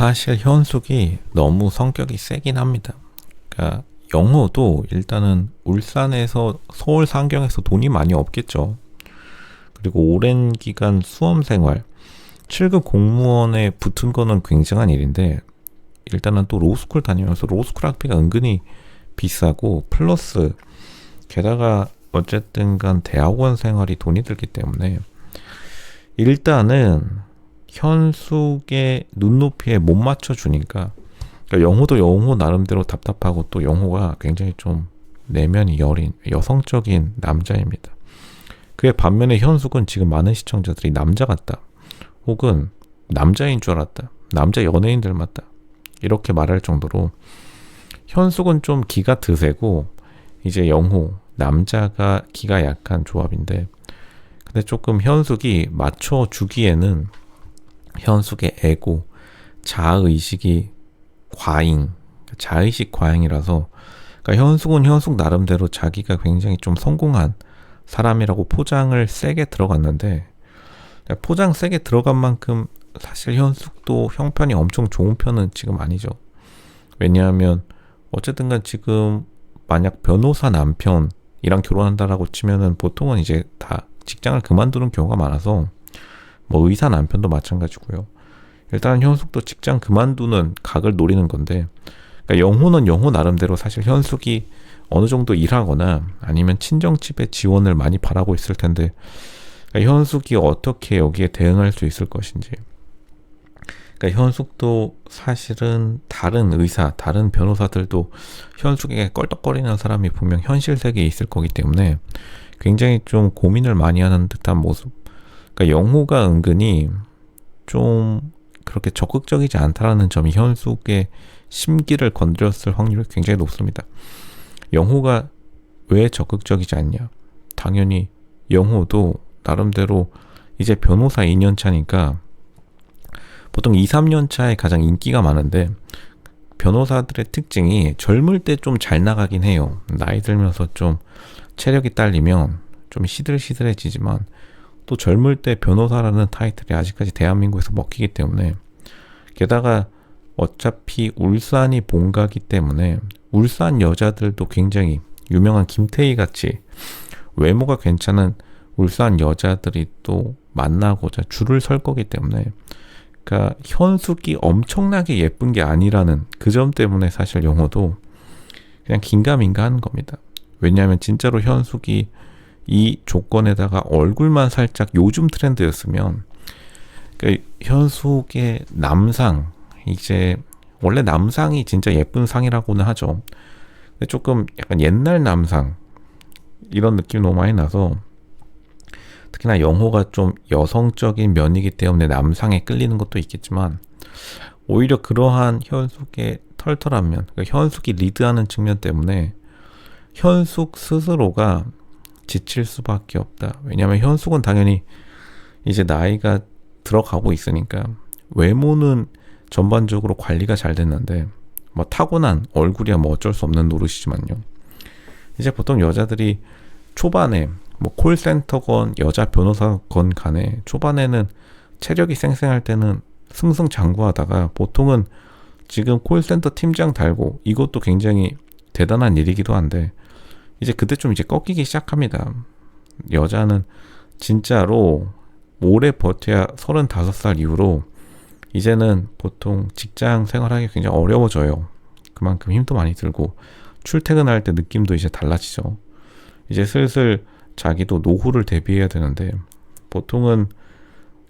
사실 현숙이 너무 성격이 세긴 합니다. 그러니까 영호도 일단은 울산에서 서울 상경에서 돈이 많이 없겠죠. 그리고 오랜 기간 수험 생활, 7급 공무원에 붙은 거는 굉장한 일인데 일단은 또 로스쿨 다니면서 로스쿨 학비가 은근히 비싸고 플러스 게다가 어쨌든 간 대학원 생활이 돈이 들기 때문에 일단은 현숙의 눈높이에 못 맞춰 주니까 그러니까 영호도 영호 나름대로 답답하고 또 영호가 굉장히 좀 내면이 여린 여성적인 남자입니다. 그의 반면에 현숙은 지금 많은 시청자들이 남자 같다. 혹은 남자인 줄 알았다. 남자 연예인 닮았다. 이렇게 말할 정도로 현숙은 좀 기가 드세고 이제 영호 남자가 기가 약한 조합인데 근데 조금 현숙이 맞춰 주기에는 현숙의 에고 자아의식이 과잉 자의식 과잉이라서 그러니까 현숙은 현숙 나름대로 자기가 굉장히 좀 성공한 사람이라고 포장을 세게 들어갔는데 포장 세게 들어간 만큼 사실 현숙도 형편이 엄청 좋은 편은 지금 아니죠. 왜냐하면 어쨌든간 지금 만약 변호사 남편이랑 결혼한다라고 치면은 보통은 이제 다 직장을 그만두는 경우가 많아서 뭐 의사 남편도 마찬가지고요. 일단 현숙도 직장 그만두는 각을 노리는 건데 그러니까 영호는 영호 나름대로 사실 현숙이 어느 정도 일하거나 아니면 친정집에 지원을 많이 바라고 있을 텐데 그러니까 현숙이 어떻게 여기에 대응할 수 있을 것인지 그러니까 현숙도 사실은 다른 의사, 다른 변호사들도 현숙에게 껄떡거리는 사람이 분명 현실 세계에 있을 거기 때문에 굉장히 좀 고민을 많이 하는 듯한 모습. 그러니까 영호가 은근히 좀 그렇게 적극적이지 않다라는 점이 현숙의 심기를 건드렸을 확률이 굉장히 높습니다. 영호가 왜 적극적이지 않냐? 당연히 영호도 나름대로 이제 변호사 2년 차니까 보통 2, 3년 차에 가장 인기가 많은데 변호사들의 특징이 젊을 때 좀 잘 나가긴 해요. 나이 들면서 좀 체력이 딸리면 좀 시들시들해지지만 또 젊을 때 변호사라는 타이틀이 아직까지 대한민국에서 먹히기 때문에 게다가 어차피 울산이 본가기 때문에 울산 여자들도 굉장히 유명한 김태희 같이 외모가 괜찮은 울산 여자들이 또 만나고자 줄을 설 거기 때문에 그러니까 현숙이 엄청나게 예쁜 게 아니라는 그 점 때문에 사실 영어도 그냥 긴가민가 하는 겁니다. 왜냐하면 진짜로 현숙이 이 조건에다가 얼굴만 살짝 요즘 트렌드였으면 그러니까 현숙의 남상 이제 원래 남상이 진짜 예쁜 상이라고는 하죠. 근데 조금 약간 옛날 남상 이런 느낌 너무 많이 나서 특히나 영호가 좀 여성적인 면이기 때문에 남상에 끌리는 것도 있겠지만 오히려 그러한 현숙의 털털한 면, 그러니까 현숙이 리드하는 측면 때문에 현숙 스스로가 지칠 수밖에 없다. 왜냐하면 현숙은 당연히 이제 나이가 들어가고 있으니까 외모는 전반적으로 관리가 잘 됐는데 뭐 타고난 얼굴이야 뭐 어쩔 수 없는 노릇이지만요. 이제 보통 여자들이 초반에 뭐 콜센터건 여자 변호사건 간에 초반에는 체력이 쌩쌩할 때는 승승장구하다가 보통은 지금 콜센터 팀장 달고 이것도 굉장히 대단한 일이기도 한데 이제 그때 좀 이제 꺾이기 시작합니다. 여자는 진짜로 오래 버텨야 35살 이후로 이제는 보통 직장 생활하기 굉장히 어려워져요. 그만큼 힘도 많이 들고 출퇴근할 때 느낌도 이제 달라지죠. 이제 슬슬 자기도 노후를 대비해야 되는데 보통은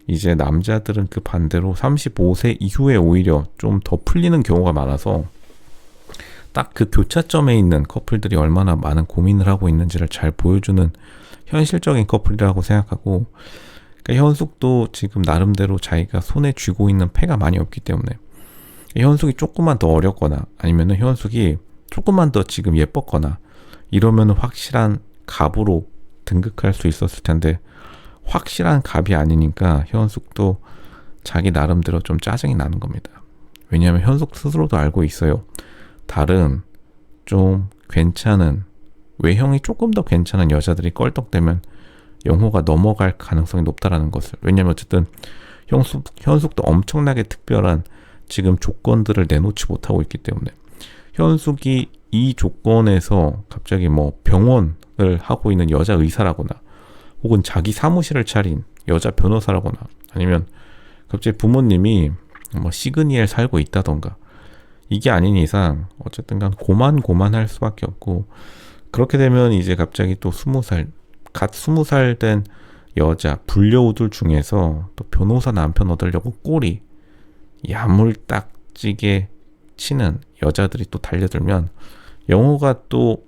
이제 남자들은 그 반대로 35세 이후에 오히려 좀 더 풀리는 경우가 많아서 딱 그 교차점에 있는 커플들이 얼마나 많은 고민을 하고 있는지를 잘 보여주는 현실적인 커플이라고 생각하고 그러니까 현숙도 지금 나름대로 자기가 손에 쥐고 있는 패가 많이 없기 때문에 현숙이 조금만 더 어렸거나 아니면은 현숙이 조금만 더 지금 예뻤거나 이러면 확실한 갑으로 등극할 수 있었을 텐데 확실한 갑이 아니니까 현숙도 자기 나름대로 좀 짜증이 나는 겁니다. 왜냐하면 현숙 스스로도 알고 있어요. 다른 좀 괜찮은 외형이 조금 더 괜찮은 여자들이 껄떡대면 영호가 넘어갈 가능성이 높다라는 것을. 왜냐면 어쨌든 현숙, 현숙도 엄청나게 특별한 지금 조건들을 내놓지 못하고 있기 때문에. 현숙이 이 조건에서 갑자기 뭐 병원을 하고 있는 여자 의사라거나 혹은 자기 사무실을 차린 여자 변호사라거나 아니면 갑자기 부모님이 뭐 시그니엘 살고 있다던가 이게 아닌 이상 어쨌든 간 고만고만할 수밖에 없고 그렇게 되면 이제 갑자기 또 스무 살갓 스무 살 된 여자 불려우들 중에서 또 변호사 남편 얻으려고 꼬리 야물딱지게 치는 여자들이 또 달려들면 영호가 또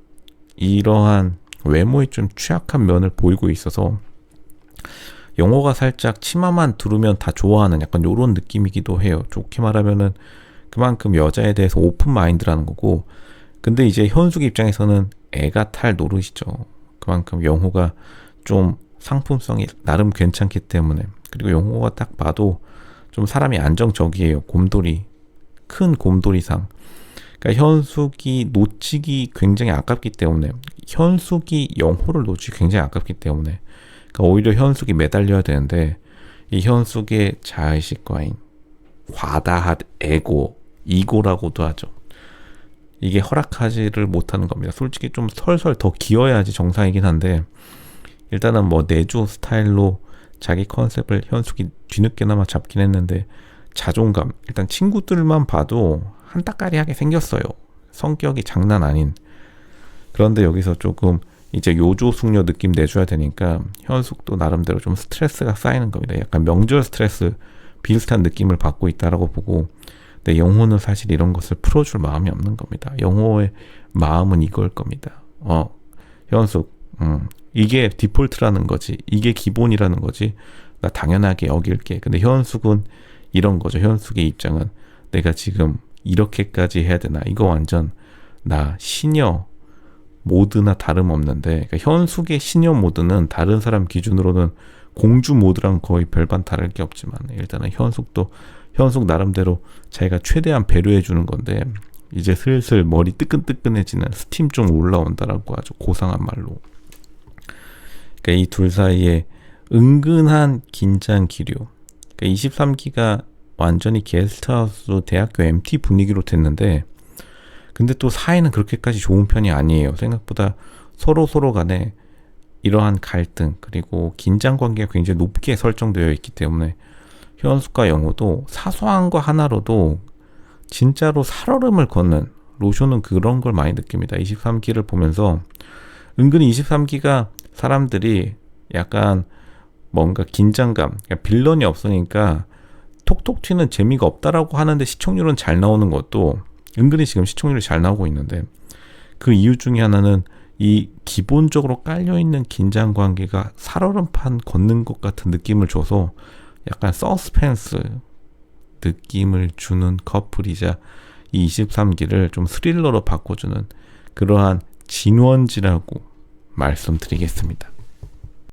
이러한 외모에 좀 취약한 면을 보이고 있어서 영호가 살짝 치마만 두르면 다 좋아하는 약간 요런 느낌이기도 해요. 좋게 말하면은 그만큼 여자에 대해서 오픈 마인드라는 거고 근데 이제 현숙 입장에서는 애가 탈 노릇이죠. 그만큼 영호가 좀 상품성이 나름 괜찮기 때문에 그리고 영호가 딱 봐도 좀 사람이 안정적이에요. 곰돌이 큰 곰돌이상. 그러니까 현숙이 놓치기 굉장히 아깝기 때문에 현숙이 영호를 놓치기 굉장히 아깝기 때문에 그러니까 오히려 현숙이 매달려야 되는데 이 현숙의 자의식과인 과다한 에고 이고라고도 하죠. 이게 허락하지를 못하는 겁니다. 솔직히 좀 설설 더 기어야지 정상이긴 한데 일단은 뭐 내주 스타일로 자기 컨셉을 현숙이 뒤늦게나마 잡긴 했는데 자존감 일단 친구들만 봐도 한따까리하게 생겼어요. 성격이 장난 아닌. 그런데 여기서 조금 이제 요조 숙녀 느낌 내줘야 되니까 현숙도 나름대로 좀 스트레스가 쌓이는 겁니다. 약간 명절 스트레스 비슷한 느낌을 받고 있다라고 보고 근데 영호는 사실 이런 것을 풀어줄 마음이 없는 겁니다. 영호의 마음은 이걸 겁니다. 어, 현숙, 음, 이게 디폴트라는 거지. 이게 기본이라는 거지. 나 당연하게 여길게. 근데 현숙은 이런 거죠. 현숙의 입장은 내가 지금 이렇게까지 해야 되나? 이거 완전 나 시녀 모드나 다름없는데 그러니까 현숙의 시녀 모드는 다른 사람 기준으로는 공주 모드랑 거의 별반 다를 게 없지만 일단은 현숙도 현숙 나름대로 자기가 최대한 배려해 주는 건데 이제 슬슬 머리 뜨끈뜨끈해지는 스팀 좀 올라온다라고 아주 고상한 말로 그러니까 이 둘 사이에 은근한 긴장 기류 그러니까 23기가 완전히 게스트하우스 대학교 MT 분위기로 됐는데 근데 또 사이는 그렇게까지 좋은 편이 아니에요. 생각보다 서로 서로 간에 이러한 갈등 그리고 긴장 관계가 굉장히 높게 설정되어 있기 때문에 현숙과 영호도 사소한 거 하나로도 진짜로 살얼음을 걷는 로쇼는 그런 걸 많이 느낍니다. 23기를 보면서 은근히 23기가 사람들이 약간 뭔가 긴장감, 그러니까 빌런이 없으니까 톡톡 튀는 재미가 없다라고 하는데 시청률은 잘 나오는 것도 은근히 지금 시청률이 잘 나오고 있는데 그 이유 중에 하나는 이 기본적으로 깔려있는 긴장 관계가 살얼음판 걷는 것 같은 느낌을 줘서 약간 서스펜스 느낌을 주는 커플이자 이 23기를 좀 스릴러로 바꿔주는 그러한 진원지라고 말씀드리겠습니다.